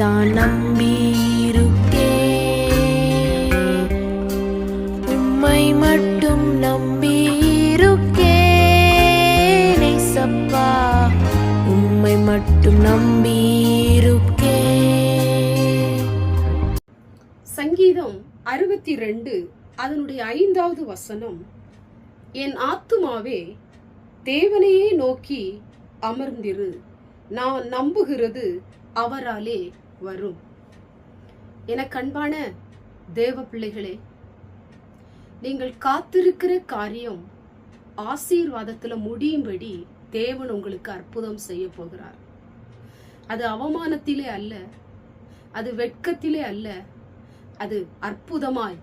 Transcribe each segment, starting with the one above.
தான் நம்பியிருக்கே. உம்மை மட்டும் நம்பியிருக்கே. சப்பா உம்மை மட்டும் நம்பியிருக்கே. சங்கீதம் அறுபத்தி ரெண்டு அதனுடைய ஐந்தாவது வசனம். என் ஆத்துமாவே தேவனையே நோக்கி அமர்ந்திரு. நான் நம்புகிறது அவராலே. வரும். என கண்பான தேவ பிள்ளைகளே நீங்கள் காத்திருக்கிற காரியம் ஆசீர்வாதத்துல முடியும்படி தேவன் உங்களுக்கு அற்புதம் செய்ய போகிறார். அது அவமானத்திலே அல்ல அது வெட்கத்திலே அல்ல அது அற்புதமாய்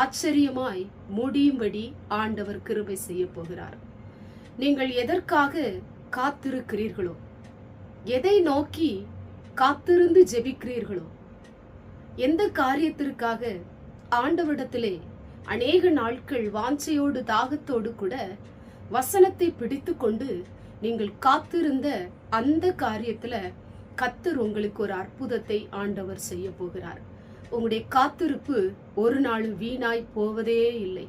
ஆச்சரியமாய் முடியும்படி ஆண்டவர் கிருபை செய்ய போகிறார். நீங்கள் எதற்காக காத்திருக்கிறீர்களோ எதை நோக்கி காத்திருந்து ஜெபிக்கிறீர்களோ? எந்த காரியத்திற்காக ஆண்டவிடத்திலே அநேக நாட்கள் வாஞ்சையோடு தாகத்தோடு கூட வசனத்தை பிடித்து கொண்டு நீங்கள் காத்திருந்த அந்த காரியத்துல கத்தர் உங்களுக்கு ஒரு அற்புதத்தை ஆண்டவர் செய்ய போகிறார். உங்களுடைய காத்திருப்பு ஒரு நாள் வீணாய் போவதே இல்லை.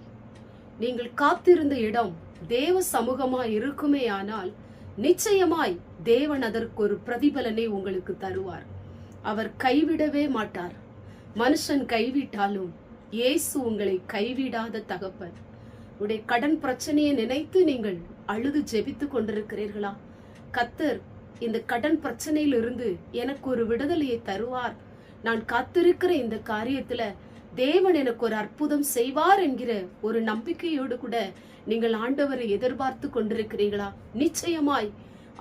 நீங்கள் காத்திருந்த இடம் தேவ சமூகமாக இருக்குமே ஆனால் நிச்சயமாய் தேவன் அதற்கு ஒரு பிரதிபலனை உங்களுக்கு தருவார். அவர் கைவிடவே மாட்டார். மனுஷன் கைவிட்டாலும் இயேசு உங்களை கைவிடாத தகப்பர். உடைய கடன் பிரச்சனையை நினைத்து நீங்கள் அழுது ஜெபித்து கொண்டிருக்கிறீர்களா? கத்தர் இந்த கடன் பிரச்சனையிலிருந்து எனக்கு ஒரு விடுதலையை தருவார். நான் காத்திருக்கிற இந்த காரியத்துல தேவன் எனக்கு ஒரு அற்புதம் செய்வார் என்கிற ஒரு நம்பிக்கையோடு கூட நீங்கள் ஆண்டவரை எதிர்பார்த்து கொண்டிருக்கிறீர்களா? நிச்சயமாய்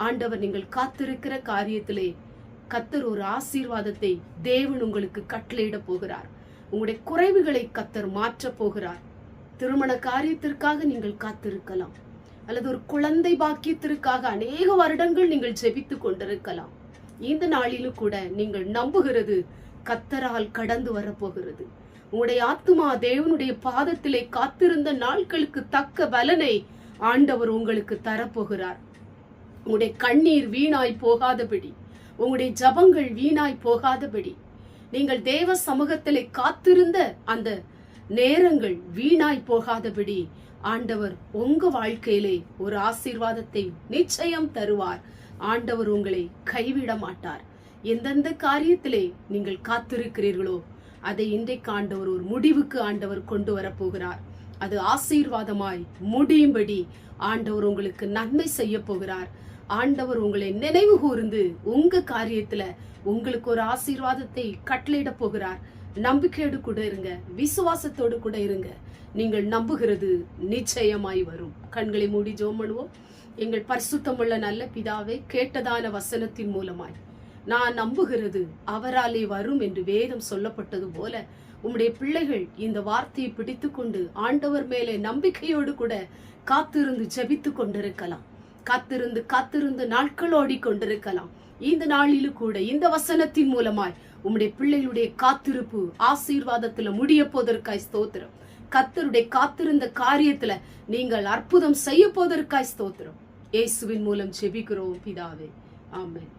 ஆண்டவர் நீங்கள் காத்திருக்கிற காரியத்திலே கத்தர் ஒரு ஆசீர்வாதத்தை தேவன் உங்களுக்கு கட்டளையிட போகிறார். உங்களுடைய குறைவுகளை கத்தர் மாற்றப் போகிறார். திருமண காரியத்திற்காக நீங்கள் காத்திருக்கலாம். அல்லது ஒரு குழந்தை பாக்கியத்திற்காக அநேக வருடங்கள் நீங்கள் ஜெபித்துக் கொண்டிருக்கலாம். இந்த நாளிலும் கூட நீங்கள் நம்புகிறது கத்தரால் கடந்து வரப்போகிறது உங்களுடைய ஆத்மா தேவனுடைய பாதத்திலே காத்திருந்த நாட்களுக்கு தக்க பலனை ஆண்டவர் உங்களுக்கு தரப்போகிறார். உங்களுடைய கண்ணீர் வீணாய் போகாதபடி உங்களுடைய ஜபங்கள் வீணாய் போகாதபடி நீங்கள் தேவ சமூகத்திலே காத்திருந்த அந்த நேரங்கள் வீணாய் போகாதபடி ஆண்டவர் உங்க வாழ்க்கையிலே ஒரு ஆசீர்வாதத்தை நிச்சயம் தருவார். ஆண்டவர் உங்களை கைவிட மாட்டார். எந்தெந்த காரியத்திலே நீங்கள் காத்திருக்கிறீர்களோ அதை இன்றைக்கு ஆண்டவர் ஒரு முடிவுக்கு ஆண்டவர் கொண்டு வரப்போகிறார். அது ஆசீர்வாதமாய் முடியும்படி ஆண்டவர் உங்களுக்கு நன்மை செய்ய போகிறார். ஆண்டவர் உங்களை நினைவு கூர்ந்து உங்க காரியத்துல உங்களுக்கு ஒரு ஆசீர்வாதத்தை கட்டளையிட போகிறார். நம்பிக்கையோடு கூட இருங்க விசுவாசத்தோடு கூட இருங்க. நீங்கள் நம்புகிறது நிச்சயமாய் வரும். கண்களை மூடி ஜோம் பண்ணுவோம். எங்கள் பரிசுத்தமுள்ள நல்ல பிதாவை கேட்டதான வசனத்தின் மூலமாய். நான் நம்புகிறது அவராலே வரும் என்று வேதம் சொல்லப்பட்டது போல உம்முடைய பிள்ளைகள் இந்த வார்த்தையை பிடித்துக்கொண்டு ஆண்டவர் மேலே நம்பிக்கையோடு கூட காத்திருந்து ஜெபித்து கொண்டிருக்கலாம். காத்திருந்து காத்திருந்து நாட்கள் ஓடிக்கொண்டிருக்கலாம். இந்த நாளிலும் கூட இந்த வசனத்தின் மூலமாய் உம்முடைய பிள்ளைகளுடைய காத்திருப்பு ஆசீர்வாதத்துல முடிய போதற்காய் ஸ்தோத்திரம். கத்தருடைய காத்திருந்த காரியத்துல நீங்கள் அற்புதம் செய்ய போதற்காய் ஸ்தோத்திரம். இயேசுவின் மூலம் ஜெபிக்கிறோம் பிதாவே. ஆமேன்.